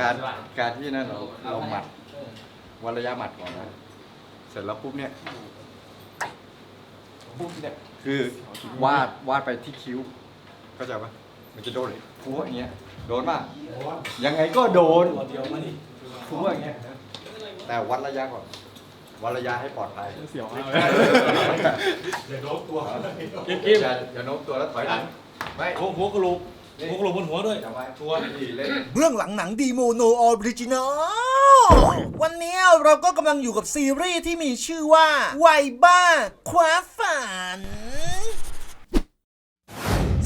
การการที่นั่นเราเราหมัดวันระยะหมัดก่อนนะเสร็จแล้วปุ๊บเนี่ยปุ๊บเนี่ยคือวาดวาดไปที่คิ้วเข้าใจปะมันจะโดนฟูอย่างเงี้ยโดนป่ะยังไงก็โดนฟูอย่างเงี้ยแต่วัดระยะก่อนวัดระยะให้ปลอดภัยเสียวอย่าโน้มตัวกิมกิมอย่าอย่าโน้มตัวแล้วถอยหลังไม่หัวหัวกระโหลก หัวกระโหลกบนหัวด้วยอย่าไว้ตัวดีเล่นเบื้องหลังหนังดีโมโนออริจินอล วันนี้เราก็กำลังอยู่กับซีรีส์ที่มีชื่อว่าวัยบ้า คว้าฝัน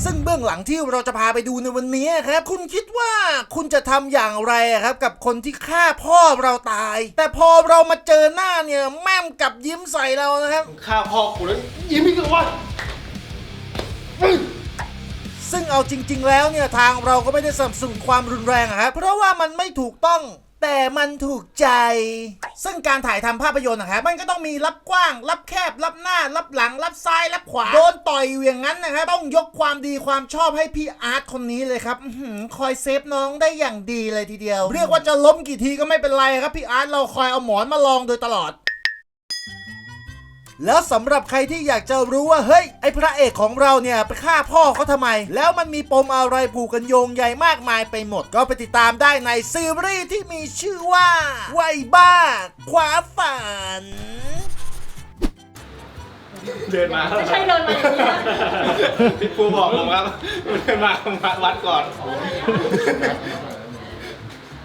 ซึ่งเบื้องหลังที่เราจะพาไปดูในวันนี้ครับ คุณคิดว่าคุณจะทำอย่างไรครับ กับคนที่ฆ่าพ่อเราตาย แต่พอเรามาเจอหน้าเนี่ย แม่มกลับยิ้มใส่เรานะครับฆ่าพ่อกูแล้วยิ้มอีกแล้ววะ ซึ่งเอาจริง ๆ แล้วเนี่ยทางเราก็ไม่ได้สนับสนุนความรุนแรงอะครับเพราะว่ามันไม่ถูกต้อง แต่มันถูกใจ ซึ่งการถ่ายทำภาพยนตร์นะครับมันก็ต้องมีรับกว้าง รับแคบ รับหน้า รับหลัง รับซ้าย รับขวา โดนต่อยอยู่อย่างนั้นนะครับต้องยกความดีความชอบให้พี่อาร์ตคนนี้เลยครับอื้อหือคอยเซฟน้องได้อย่างดีเลยทีเดียว เรียกว่าจะล้มกี่ทีก็ไม่เป็นไรครับพี่อาร์ตเราคอยเอาหมอนมาลองโดยตลอด แล้วสำหรับใครที่อยากจะรู้ว่าเฮ้ยไอพระเอกของเราเนี่ยไปฆ่าพ่อเขาทำไม แล้วมันมีปมอะไรผูกกันโยงใหญ่มากมายไปหมด ก็ไปติดตามได้ในซีรีส์ที่มีชื่อว่าวัยบ้าคว้าฝันเดินมาไม่ใช่เดินมาอย่างนี้นะพี่ปูบอกผมครับเดินมาวัดก่อน